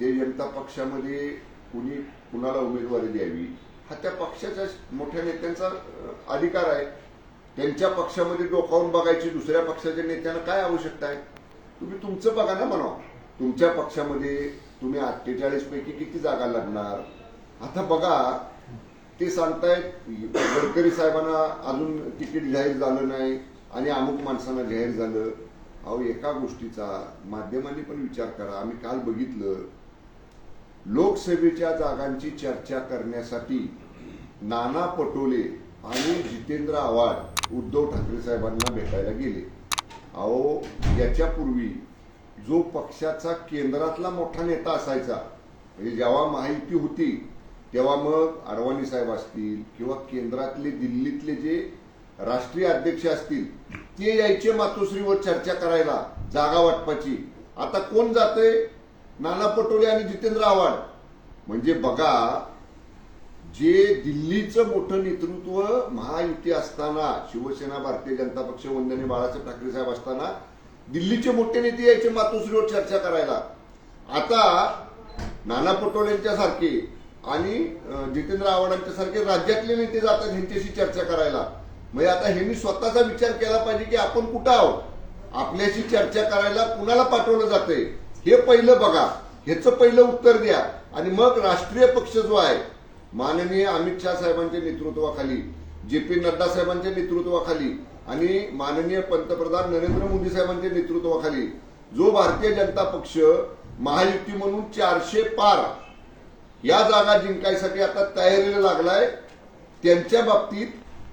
ते जनता पक्षामध्ये कुणी कुणाला उमेदवारी द्यावी हा त्या पक्षाच्या मोठ्या नेत्यांचा अधिकार आहे. त्यांच्या पक्षामध्ये डोकावून बघायची दुसऱ्या पक्षाच्या नेत्यांना काय आवश्यकता आहे? तुम्ही तुमचं बघा ना म्हणा तुमच्या पक्षामध्ये तुम्ही अठ्ठेचाळीस पैकी किती जागा लागणार? आता बघा ते सांगतायत गडकरी साहेबांना अजून तिकीट जाहीर झालं नाही आणि अमुक माणसांना जाहीर झालं. अहो एका गोष्टीचा माध्यमांनी पण विचार करा. आम्ही काल बघितलं. लोकसभेच्या जागांची चर्चा करण्यासाठी नाना पटोले आणि जितेंद्र आव्हाड उद्धव ठाकरे साहेबांना भेटायला गेले. अहो याच्यापूर्वी जो पक्षाचा केंद्रातला मोठा नेता असायचा म्हणजे जेव्हा माहिती होती तेव्हा मग अडवाणी साहेब असतील किंवा केंद्रातले दिल्लीतले जे राष्ट्रीय अध्यक्ष असतील ते यायचे मातोश्रीवर चर्चा करायला जागा वाटपाची. आता कोण जाते नाना पटोले आणि जितेंद्र आव्हाड. म्हणजे बघा जे दिल्लीचं मोठं नेतृत्व महायुती असताना शिवसेना भारतीय जनता पक्ष वंदने बाळासाहेब ठाकरे साहेब असताना दिल्लीचे मोठे नेते यायचे मातोश्रीवर चर्चा करायला. आता नाना पटोलेंच्या सारखे आणि जितेंद्र आव्हाडांच्या सारखे राज्यातले नेते जातात ह्यांच्याशी चर्चा करायला. म्हणजे आता ह्यांनी स्वतःचा विचार केला पाहिजे की आपण कुठं आहोत? आपल्याशी चर्चा करायला कुणाला पाठवलं जातंय? हे पहिलं बघा. ह्याचं पहिलं उत्तर द्या. आणि मग राष्ट्रीय पक्ष जो आहे माननीय अमित शहा साहेबांच्या नेतृत्वाखाली जे पी नड्डा साहेबांच्या नेतृत्वाखाली आणि माननीय पंतप्रधान नरेंद्र मोदी साहेबांच्या नेतृत्वाखाली जो भारतीय जनता पक्ष महायुती म्हणून चारशे पार या जागा जिंकायसाठी आता तयारीला लागलाय. त्यांच्या बाबतीत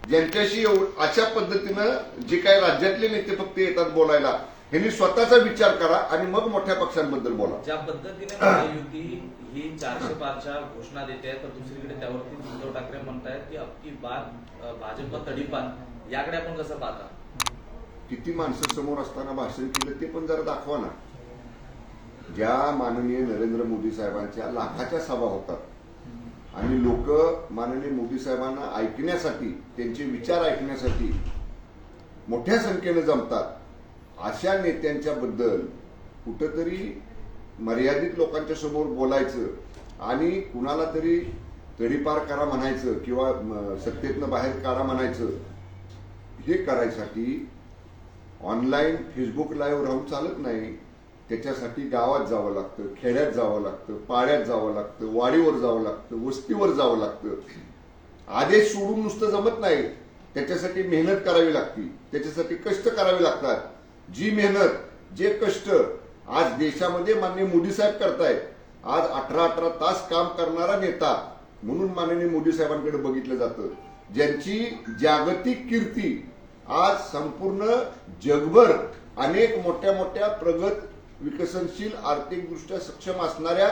ज्यांच्याशी अशा पद्धतीनं जे काही राज्यातले नेते फक्त येतात बोलायला ह्यांनी स्वतःचा विचार करा आणि मग मोठ्या पक्षांबद्दल बोला. ज्या पद्धतीने महायुती ही चारशे पारच्या घोषणा देते तर दुसरीकडे त्यावरती उद्धव ठाकरे म्हणतायत की अबकी अ, भाजप तडीपार याकडे आपण कसं पाहता? किती माणसं समोर असताना भाषण केलं ते पण जरा दाखवा ना. ज्या माननीय नरेंद्र मोदी साहेबांच्या लाखाच्या सभा होतात आणि लोक माननीय मोदी साहेबांना ऐकण्यासाठी त्यांचे विचार ऐकण्यासाठी मोठ्या संख्येने जमतात अशा नेत्यांच्या बद्दल कुठंतरी मर्यादित लोकांच्या समोर बोलायचं आणि कुणाला तरी तडीपार करा म्हणायचं किंवा सत्तेतनं बाहेर काढा म्हणायचं हे करायसाठी ऑनलाईन फेसबुक लाईव्ह राहून चालत नाही. त्याच्यासाठी गावात जावं लागतं खेड्यात जावं लागतं पाड्यात जावं लागतं वाडीवर जावं लागतं वस्तीवर जावं लागतं. आदेश सोडून नुसतं जमत नाही. त्याच्यासाठी मेहनत करावी लागती. त्याच्यासाठी कष्ट करावे लागतात. जी मेहनत जे कष्ट आज देशामध्ये माननीय मोदी साहेब करतायत आज अठरा अठरा तास काम करणारा नेता म्हणून माननीय मोदी साहेबांकडे बघितलं जातं. ज्यांची जागतिक कीर्ती आज संपूर्ण जगभर अनेक मोठ्या मोठ्या प्रगत विकसनशील आर्थिकदृष्ट्या सक्षम असणाऱ्या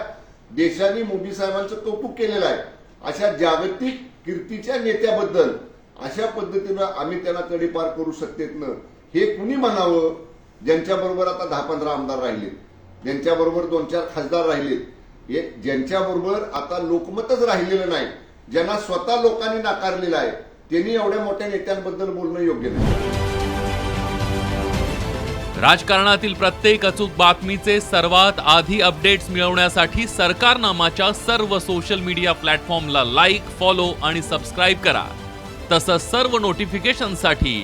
देशांनी मोदी साहेबांचं कौतुक केलेलं आहे. अशा जागतिक कीर्तीच्या नेत्याबद्दल अशा पद्धतीनं आम्ही त्यांना तडीपार करू सत्तेतनं हे कुणी म्हणावं? ज्यांच्या बरोबर आता दहा पंधरा आमदार राहिले ज्यांच्या बरोबर दोन चार खासदार राहिले हे ज्यांच्या बरोबर आता लोकमतच राहिलेलं नाही ज्यांना स्वतः लोकांनी नाकारलेलं आहे त्यांनी एवढ्या मोठ्या नेत्यांबद्दल बोलणं योग्य नाही. राजकारणातील प्रत्येक अचूक बातमीचे सर्वात आधी अपडेट्स मिळवण्यासाठी सरकारनामाच्या सर्व सोशल मीडिया प्लॅटफॉर्मला लाईक फॉलो आणि सबस्क्राईब करा. तसंच सर्व नोटिफिकेशनसाठी